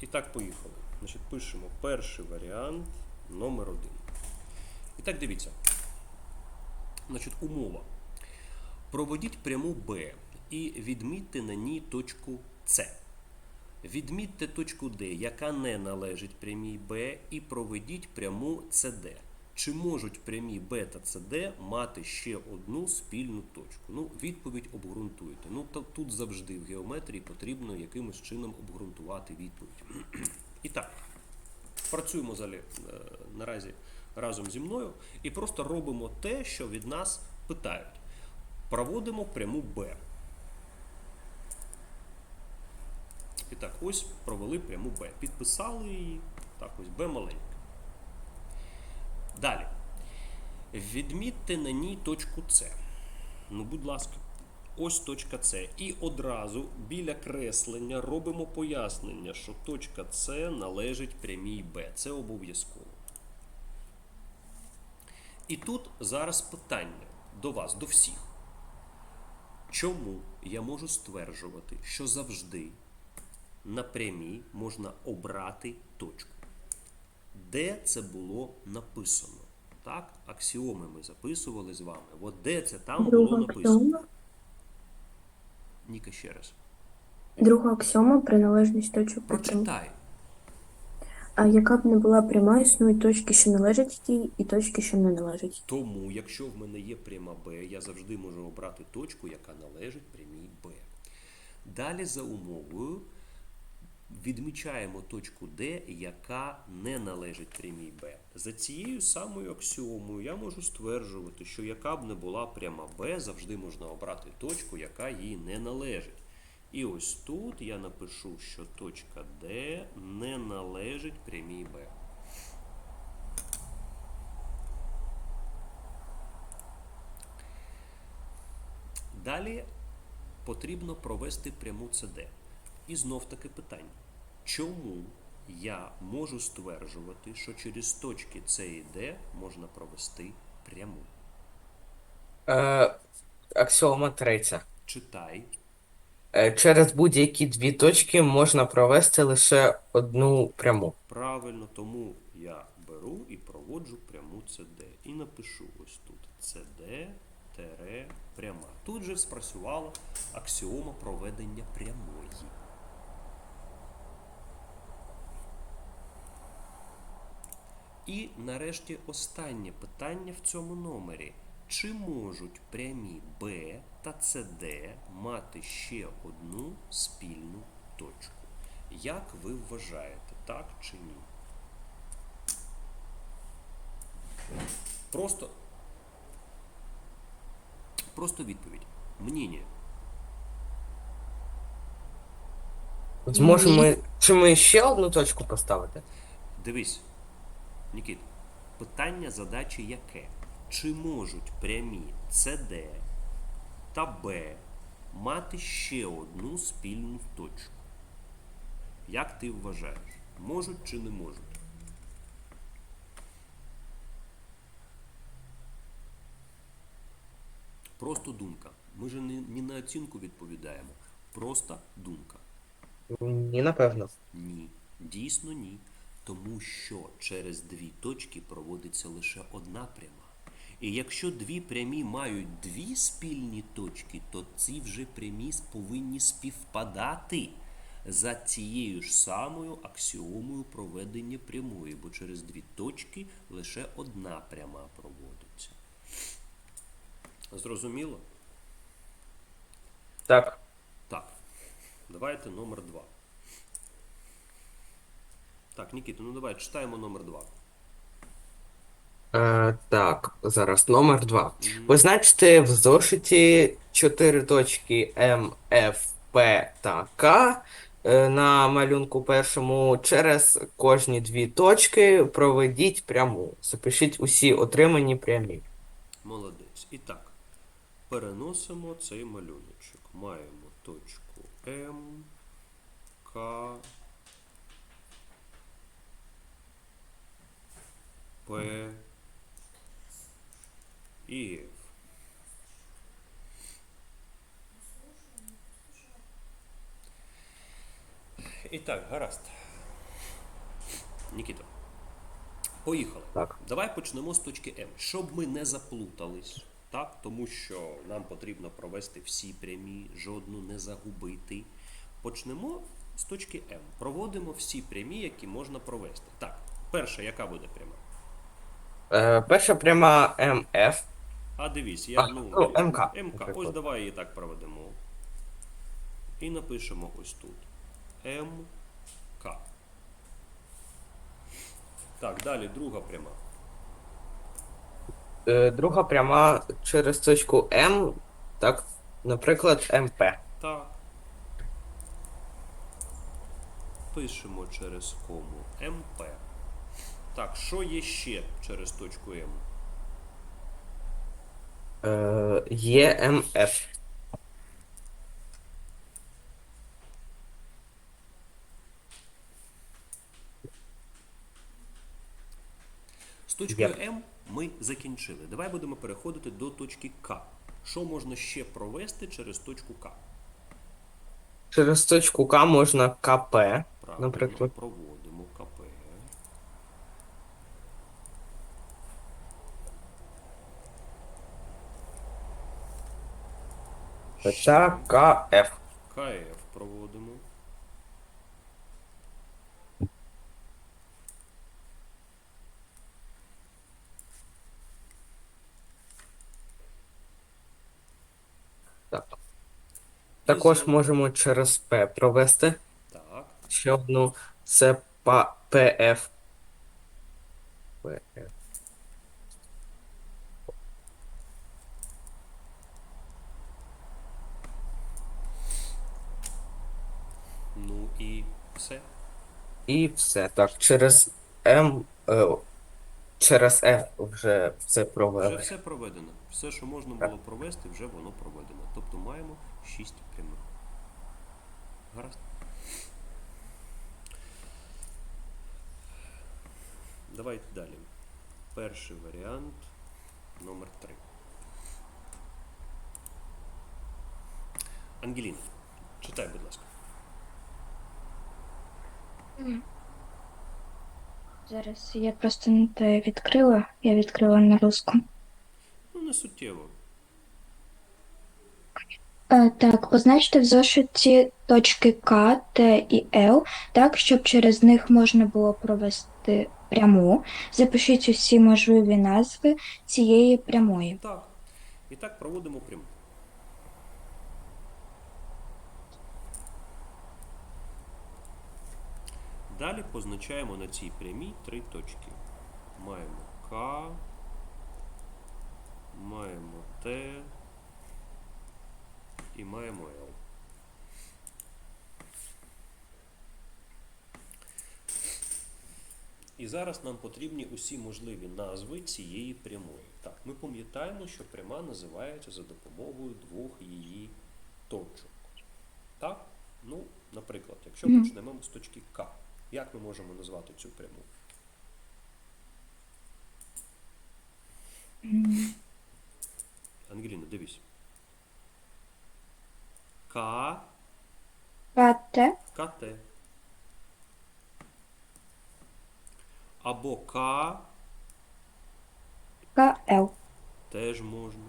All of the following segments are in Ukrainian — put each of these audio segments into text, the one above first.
І так, поїхали. Значить, пишемо перший варіант номер один. І так, дивіться. Значить, умова. Проведіть пряму Б і відмітьте на ній точку С. Відмітьте точку Д, яка не належить прямій Б, і проведіть пряму CD. Чи можуть прямі Б та CD мати ще одну спільну точку? Ну, відповідь обґрунтуйте. Ну, та тут завжди в геометрії потрібно якимось чином обґрунтувати відповідь. І так, працюємо залі, е, наразі разом зі мною і просто робимо те, що від нас питають. Проводимо пряму Б. І так, ось провели пряму Б. Підписали її. Так, ось Б маленька. Далі. Відмітьте на ній точку С. Ну, будь ласка, ось точка С. І одразу біля креслення робимо пояснення, що точка С належить прямій Б. Це обов'язково. І тут зараз питання до вас, до всіх. Чому я можу стверджувати, що завжди на прямій можна обрати точку? Де це було написано? Так, аксіоми ми записували з вами. От де це там було Друга написано? аксіома. Ніка ще раз. Друга аксіома приналежність точок прям- Прочитай. А яка б не була пряма, існують точки, що належать їй, і точки, що не належать. Тому, якщо в мене є пряма Б, я завжди можу обрати точку, яка належить прямій Б. Далі за умовою відмічаємо точку D, яка не належить прямій Б. За цією самою аксіомою я можу стверджувати, що яка б не була пряма Б, завжди можна обрати точку, яка їй не належить. І ось тут я напишу, що точка D не належить прямій Б. Далі потрібно провести пряму CD. І знов таки питання. Чому я можу стверджувати, що через точки С і Д можна провести пряму? Е, аксіома третя. Читай. Е, через будь-які дві точки можна провести лише одну пряму. Правильно, тому я беру і проводжу пряму CD. І напишу ось тут CD тере пряма. Тут же спрацювала аксіома проведення прямої. І нарешті останнє питання в цьому номері. Чи можуть прямі B та CD мати ще одну спільну точку? Як ви вважаєте, так чи ні? Просто, просто відповідь. Мніння. Зможемо чи ми ще одну точку поставити? Дивись, Нікіт, питання задачі яке? Чи можуть прямі CD та B мати ще одну спільну точку? Як ти вважаєш? Можуть чи не можуть? Просто думка. Ми же не, не на оцінку відповідаємо. Просто думка. Ні, напевно. Ні, дійсно ні. Тому що через дві точки проводиться лише одна пряма. І якщо дві прямі мають дві спільні точки, то ці вже прямі повинні співпадати за цією ж самою аксіомою проведення прямої, бо через дві точки лише одна пряма проводиться. Зрозуміло? Так. Так. Давайте номер два. Так, Нікіта, ну давай читаємо номер два. Е, так, зараз номер два. Позначте в зошиті чотири точки М, Ф, П та К. Е, На малюнку першому через кожні дві точки проведіть пряму. Запишіть усі отримані прямі. Молодець. І так, переносимо цей малюночок. Маємо точку М, К, П і Ф. І так, гаразд. Нікіта. Поїхали. Так. Давай почнемо з точки М. Щоб ми не заплутались, так? тому що нам потрібно провести всі прямі, жодну не загубити. Почнемо з точки М. Проводимо всі прямі, які можна провести. Так, перша, яка буде пряма? Е, перша пряма МФ. А дивись, я А, ну, ну, МК, МК. Ось давай її так проведемо. І напишемо ось тут. МК. Так, далі друга пряма. Е, друга пряма через точку М, так, наприклад, МП. Так. Пишемо через кому МП. Так, що є ще через точку М? Е, є МФ. З точкою Є. М ми закінчили. Давай будемо переходити до точки К. Що можна ще провести через точку К? Через точку К можна КП, Правильно, наприклад. проводимо КП. Та КФ. КФ проводимо. Так. Також можемо через П провести. Так. Ще одну. Це ПФ. ПФ. Ну і все. І все. Так, через М. Е, через F вже все Вже все проведено. Все, що можна було провести, вже воно проведено. Тобто маємо 6 прямих. Гаразд. Давайте далі. Перший варіант номер 3. Ангеліна, читай, будь ласка. Зараз я просто не те відкрила. Я відкрила на русском. Ну, не суттєво. Е, так, позначте в зошиті точки К, Т і Л, так, щоб через них можна було провести пряму. Запишіть усі можливі назви цієї прямої. Так. І так проводимо пряму. Далі позначаємо на цій прямій три точки. Маємо К, маємо Т і маємо Л. І зараз нам потрібні усі можливі назви цієї прямої. Так, ми пам'ятаємо, що пряма називається за допомогою двох її точок. Так? Ну, наприклад, якщо почнемо з точки К, як ми можемо назвати цю пряму? Ангеліна, дивись. К, К, Т, КТ. Або К К, Л. теж можна.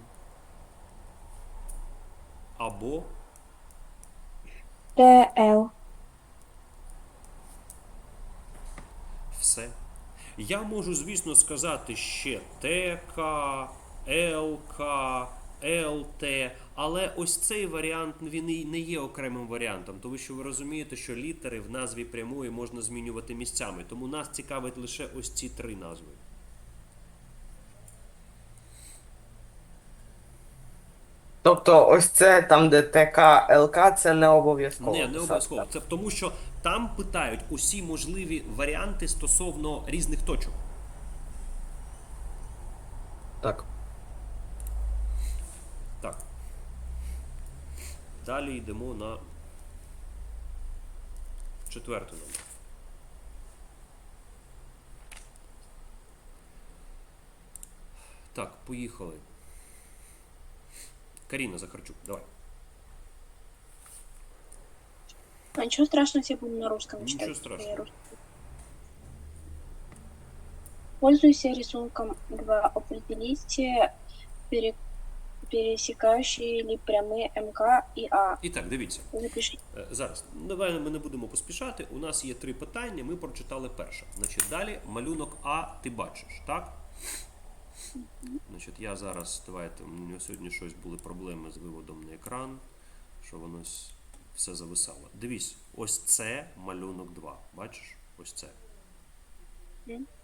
Або Т, Л. все. Я можу, звісно, сказати ще ТК, ЛК, ЛТ, але ось цей варіант він і не є окремим варіантом, тому що ви розумієте, що літери в назві прямої можна змінювати місцями. Тому нас цікавить лише ось ці три назви. Тобто, ось це там, де ТК, ЛК, це не обов'язково. Не, не обов'язково. Це тому, що там питають усі можливі варіанти стосовно різних точок. Так. Так. Далі йдемо на четвертий номер. Так, поїхали. Каріна Захарчук, давай. А ничего страшного, если я буду на русском Ничего читать. страшного. Я Пользуйся рисунком 2. Определите пере- пересекающие ли прямые МК и А. І так, дивіться. Запишите. Е, Зараз, давай ми не будемо поспішати. У нас є три питання, ми прочитали перше. Значить, далі малюнок А ти бачиш, так? Значить, я зараз, давайте, у мене сьогодні щось були проблеми з виводом на екран, що воно все зависало. Дивись, ось це малюнок 2. Бачиш? Ось це.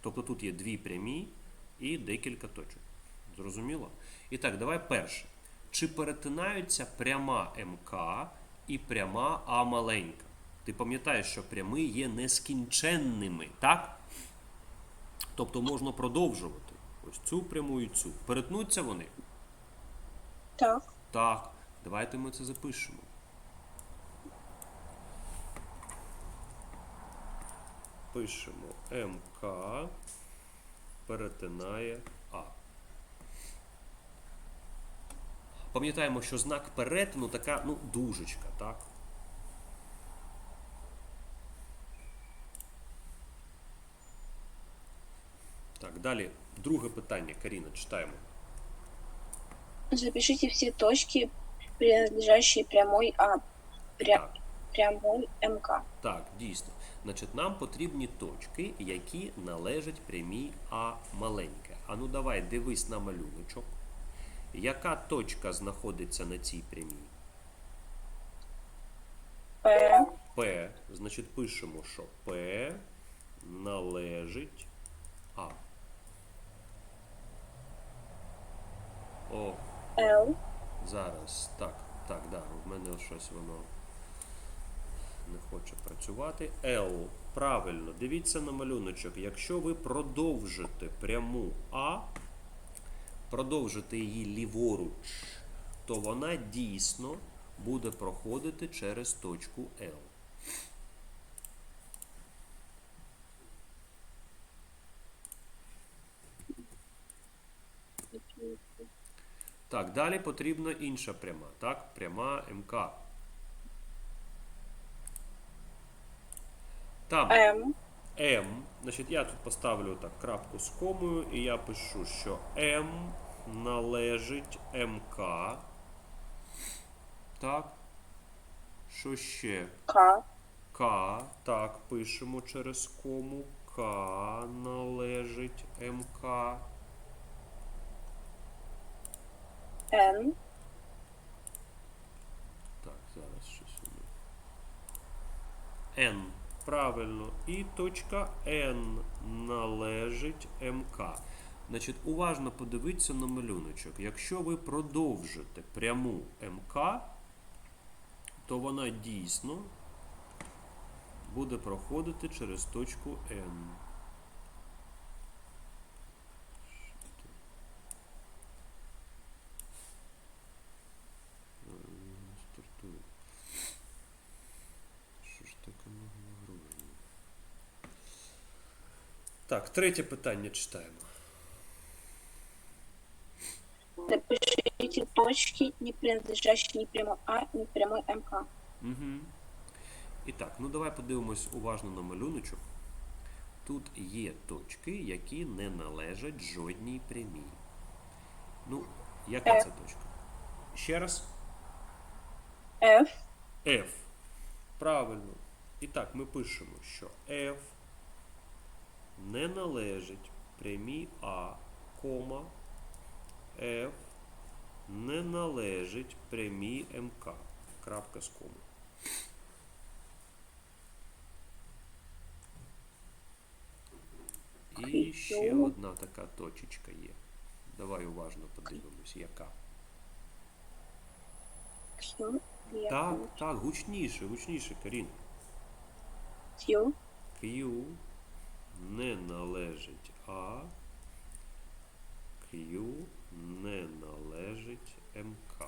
Тобто тут є дві прямі і декілька точок. Зрозуміло? І так, давай перше. Чи перетинаються пряма МК і пряма А маленька? Ти пам'ятаєш, що прями є нескінченними, так? Тобто можна продовжувати. Ось цю пряму і цю. Перетнуться вони? Так. Так. Давайте ми це запишемо. Пишемо МК перетинає А. Пам'ятаємо, що знак перетину така, ну, дужечка, так? Так, далі. Друге питання, Каріна, читаємо. Запишите все точки, принадлежащие прямой А. Пря- Прямой МК. Так, дійсно. Значить, нам потрібні точки, які належать прямій А маленьке. А ну давай, дивись на малюночок. Яка точка знаходиться на цій прямій? П. П. Значить, пишемо, що П належить А. О, Л. Зараз, так, так, да, в мене щось воно не хоче працювати. L. Правильно, дивіться на малюночок. Якщо ви продовжите пряму А, продовжите її ліворуч, то вона дійсно буде проходити через точку L. Так, далі потрібна інша пряма. Так, пряма МК. Там М. М. Значить, я тут поставлю так крапку з комою, і я пишу, що М належить МК. Так. Що ще? К. К. Так, пишемо через кому. К належить МК. Н. Так, зараз щось воно. N. Правильно. І точка N належить МК. Значить, уважно подивіться на малюночок. Якщо ви продовжите пряму МК, то вона дійсно буде проходити через точку N. Е, Стартує. Що ж таке нагружено? Так, третє питання читаємо. Запишите точки, не принадлежащие ни прямой А, ни прямой МК. Угу. І так, ну давай подивимось уважно на малюночок. Тут є точки, які не належать жодній прямій. Ну, яка Е. це точка? Ще раз. F. F. Правильно. І так, ми пишемо, що F не належить прямій А, кома, F не належить прямій МК. Крапка з коми. І ще одна така точечка є. Давай уважно подивимось, яка. Так, так, гучніше, гучніше, Карін. Q. Q не належить А. Q не належить МК.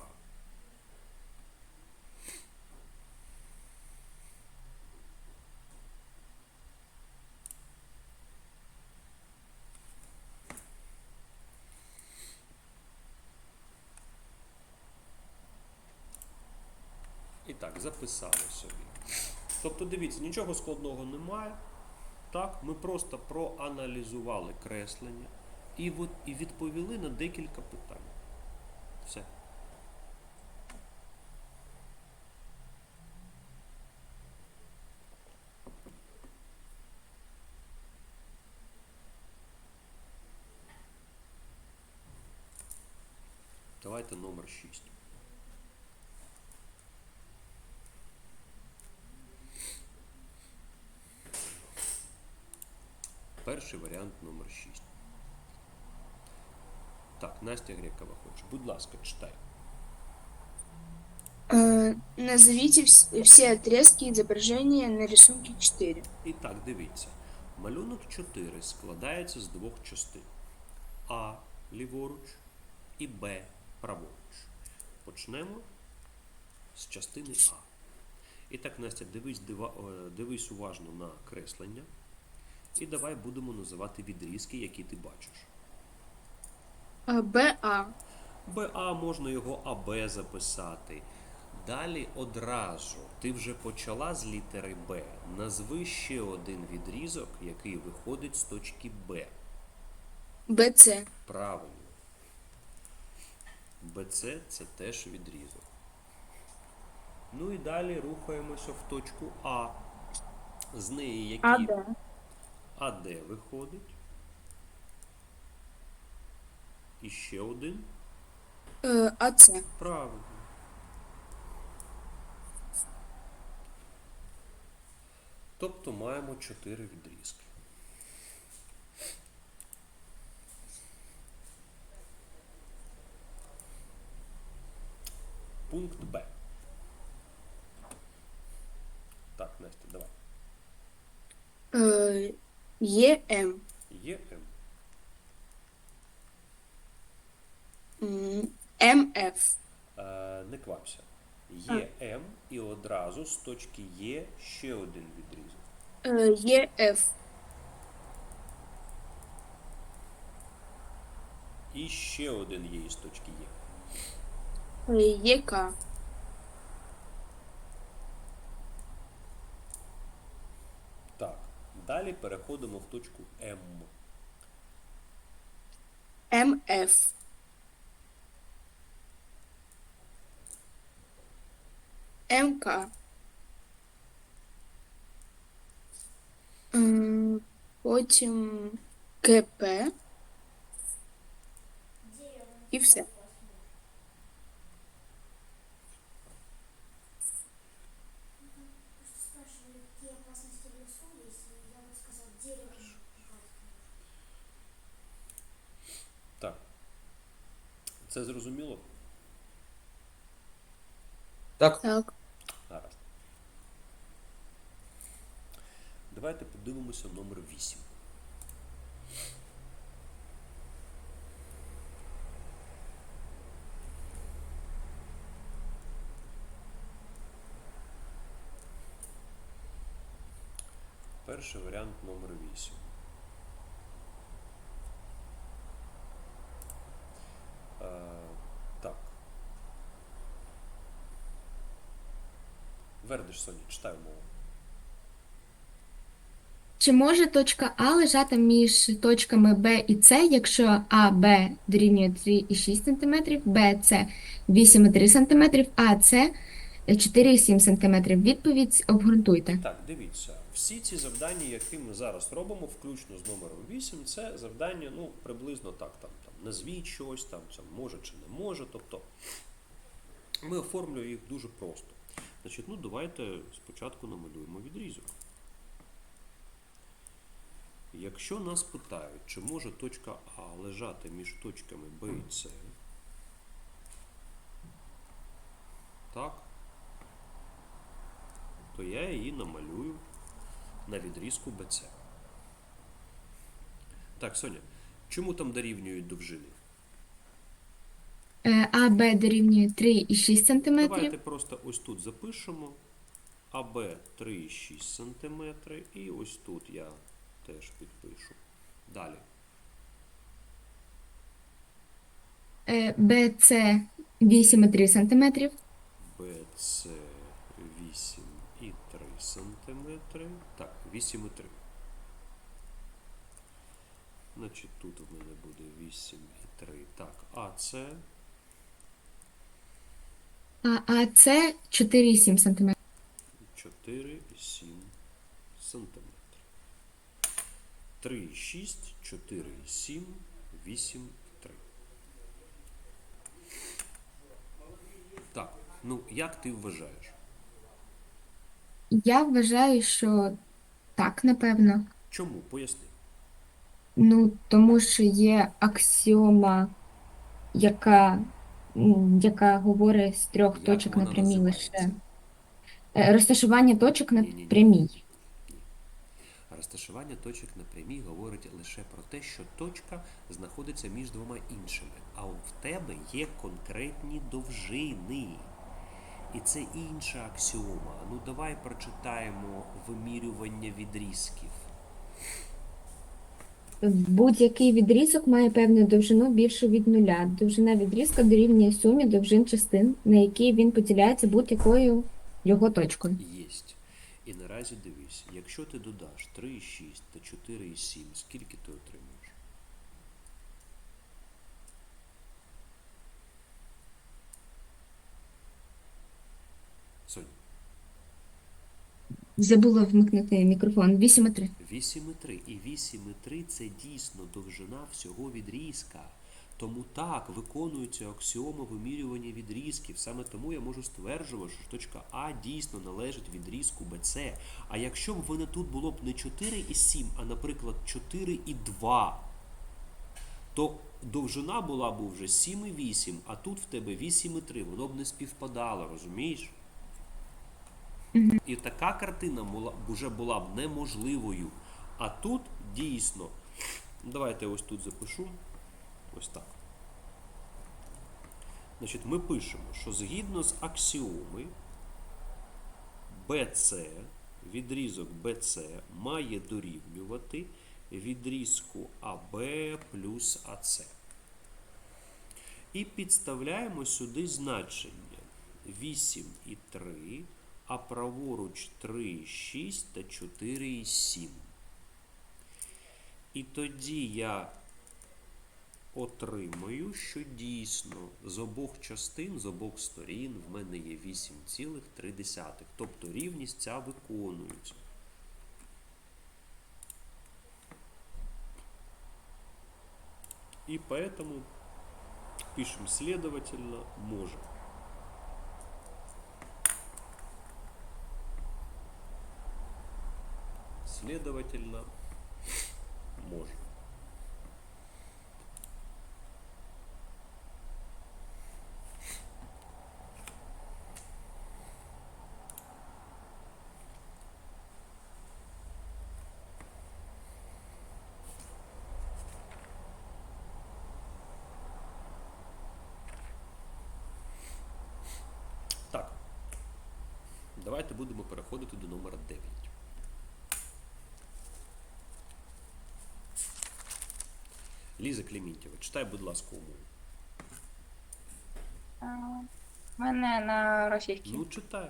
І так, записали собі. Тобто, дивіться, нічого складного немає. Так, ми просто проаналізували креслення і, відповіли на декілька питань. Все. Давайте номер 6. Перший варіант номер 6. Так, Настя Грекова хоче. Будь ласка, читай. Э, Назовите вс- все отрезки изображения на рисунке 4. І так, дивіться. Малюнок 4 складається з двох частин. А ліворуч і Б праворуч. Почнемо з частини А. І так, Настя, дивись, дива, е, дивись уважно на креслення. І давай будемо називати відрізки, які ти бачиш. Э, БА. БА можна його АБ записати. Далі одразу ти вже почала з літери Б. Назви ще один відрізок, який виходить з точки Б. БЦ. Правильно. БЦ це теж відрізок. Ну і далі рухаємося в точку А. З неї які АД. АД виходить. І ще один. Э, АЦ. Правильно. Тобто маємо чотири відрізки. Пункт Б. Так, Настя, давай. Э, ЕМ. Є М. М, МФ. Е, не квапся. Є М і одразу з точки Є ще один відрізок. Э, ЕФ. І ще один є із точки Є. Э, Далі переходимо в точку М. МФ. МК. Потім КП. І все. Це зрозуміло? Так, Так. Гаразд. Давайте подивимося номер 8. Перший варіант номер 8. Е, так. Вердиш, Соня, читай мову. Чи може точка А лежати між точками Б і С, якщо АБ дорівнює 3,6 см, БС 8,3 см, а С 4,7 см? Відповідь обґрунтуйте. Так, дивіться, всі ці завдання, які ми зараз робимо, включно з номером 8, це завдання, ну, приблизно так, там, там, назвіть щось, там, там, може чи не може. Тобто ми оформлюємо їх дуже просто. Значить, ну давайте спочатку намалюємо відрізок. Якщо нас питають, чи може точка А лежати між точками Б і С, так, то я її намалюю на відрізку BC. Так, Соня, чому там дорівнюють довжини? Е, АБ дорівнює 3,6 см, Давайте просто ось тут запишемо. АБ 3,6 см. І ось тут я теж підпишу. Далі. БС 8,3 см, BC 8,3 см. Так, 8,3. Значить, тут в мене буде 8 і Так, а це А, а це 4,7 см. 4,7 сантиметри. 3,6, 4,7, 8 і 3. Так, ну як ти вважаєш? Я вважаю, що так, напевно. Чому? Поясни. Ну, тому що є аксіома, яка, яка говорить з трьох Як точок на прямій лише. Е, Розташування точок на прямій. Розташування точок на прямій говорить лише про те, що точка знаходиться між двома іншими, а в тебе є конкретні довжини. І це інша аксіома. Ну давай прочитаємо вимірювання відрізків. Будь-який відрізок має певну довжину більшу від нуля. Довжина відрізка дорівнює сумі довжин частин, на які він поділяється будь-якою його точкою. Єсть. І наразі дивись, якщо ти додаш 3,6 та 4,7, скільки ти отримаєш? Сонь, Забула вмикнути мікрофон. 8,3. 8,3. І 8,3 це дійсно довжина всього відрізка. Тому так виконується аксіома вимірювання відрізків. Саме тому я можу стверджувати, що точка А дійсно належить відрізку БЦ. А якщо б в мене тут було б не 4,7, а, наприклад, 4,2, то довжина була б вже 7,8, а тут в тебе 8,3. Воно б не співпадало, розумієш? І така картина була, вже була б неможливою. А тут дійсно. Давайте ось тут запишу. Ось так. Значить, ми пишемо, що згідно з аксіоми BC, відрізок BC має дорівнювати відрізку AB плюс AC. І підставляємо сюди значення 8 і 3, а праворуч 3, 6 та 4 і 7. І тоді я отримаю, що дійсно з обох частин, з обох сторін в мене є 8,3. Тобто рівність ця виконується. И поэтому пишем следовательно может. Следовательно может. Так. Давайте будемо переходити до номера 9. Ліза Клементьєва, читай, будь ласка, умову. У мене на російській. Ну, читай.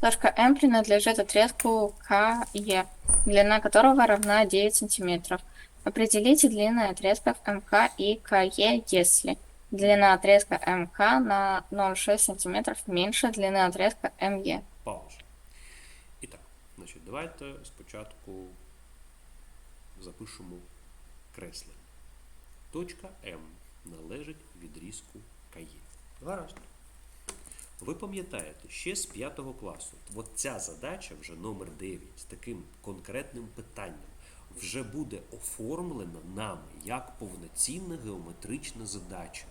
Точка М принадлежит отрезку КЕ, длина которого равна 9 сантиметров. Определите длины отрезков МК и КЕ, если длина отрезка МК на 0,6 сантиметров меньше длины отрезка МЕ. Пауза. І так, значить, давайте спочатку запишемо креслення. Точка М належить відрізку КЕ. Гаразд. Ви пам'ятаєте, ще з 5 класу, от ця задача, вже номер 9, з таким конкретним питанням, вже буде оформлена нами як повноцінна геометрична задача.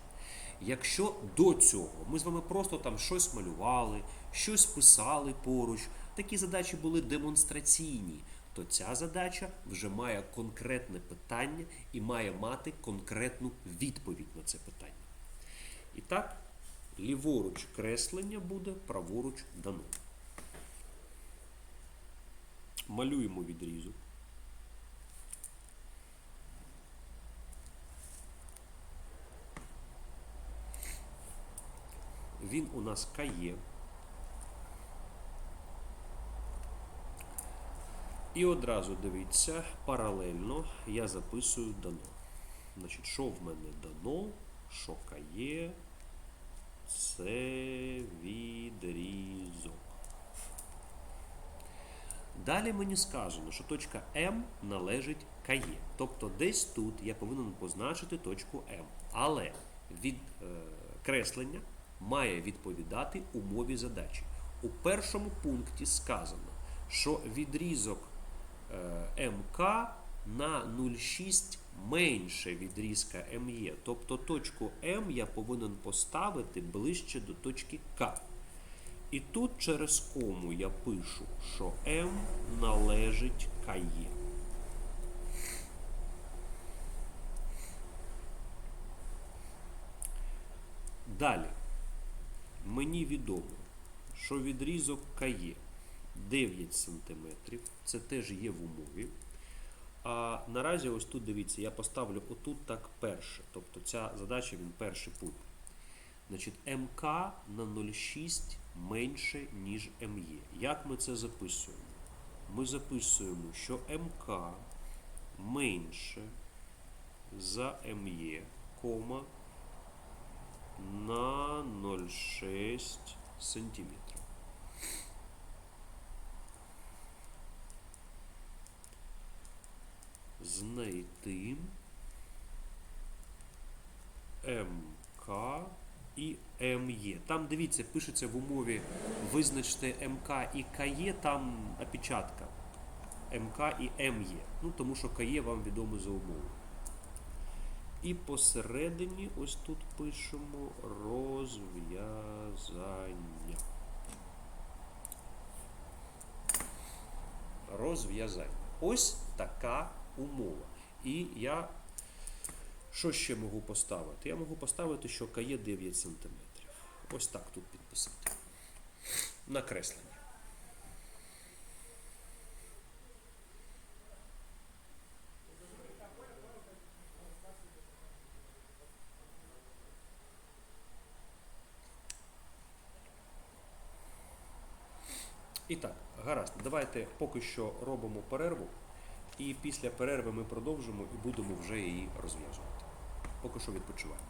Якщо до цього ми з вами просто там щось малювали, щось писали поруч, такі задачі були демонстраційні, то ця задача вже має конкретне питання і має мати конкретну відповідь на це питання. І так, ліворуч креслення буде, праворуч дано. Малюємо відрізок. Він у нас кає. І одразу дивіться, паралельно я записую дано. Значить, що в мене дано, що кає, це відрізок. Далі мені сказано, що точка М належить КЕ. Тобто десь тут я повинен позначити точку М. Але від е, креслення має відповідати умові задачі. У першому пункті сказано, що відрізок МК на 0,6 менше відрізка МЄ. Тобто точку М я повинен поставити ближче до точки К. І тут через кому я пишу, що М належить КЕ. Далі. Мені відомо, що відрізок КЕ 9 см, це теж є в умові. А наразі ось тут дивіться, я поставлю отут так перше. Тобто ця задача він перший пункт. Значить, МК на 0,6 менше, ніж МЄ. Як ми це записуємо? Ми записуємо, що МК менше за МЄ, кома на 0,6 сантиметрів. Знайти МК і МЄ. Там дивіться, пишеться в умові визначте МК і КЄ, там опечатка. МК і МЄ. Ну, тому що КЄ вам відомо за умовою. І посередині ось тут пишемо розв'язання. Розв'язання. Ось така умова. І я що ще можу поставити? Я можу поставити, що КЄ 9 см. Ось так тут підписати. Накреслення. І так, гаразд, давайте поки що робимо перерву, і після перерви ми продовжимо і будемо вже її розв'язувати. Поки що відпочиваємо.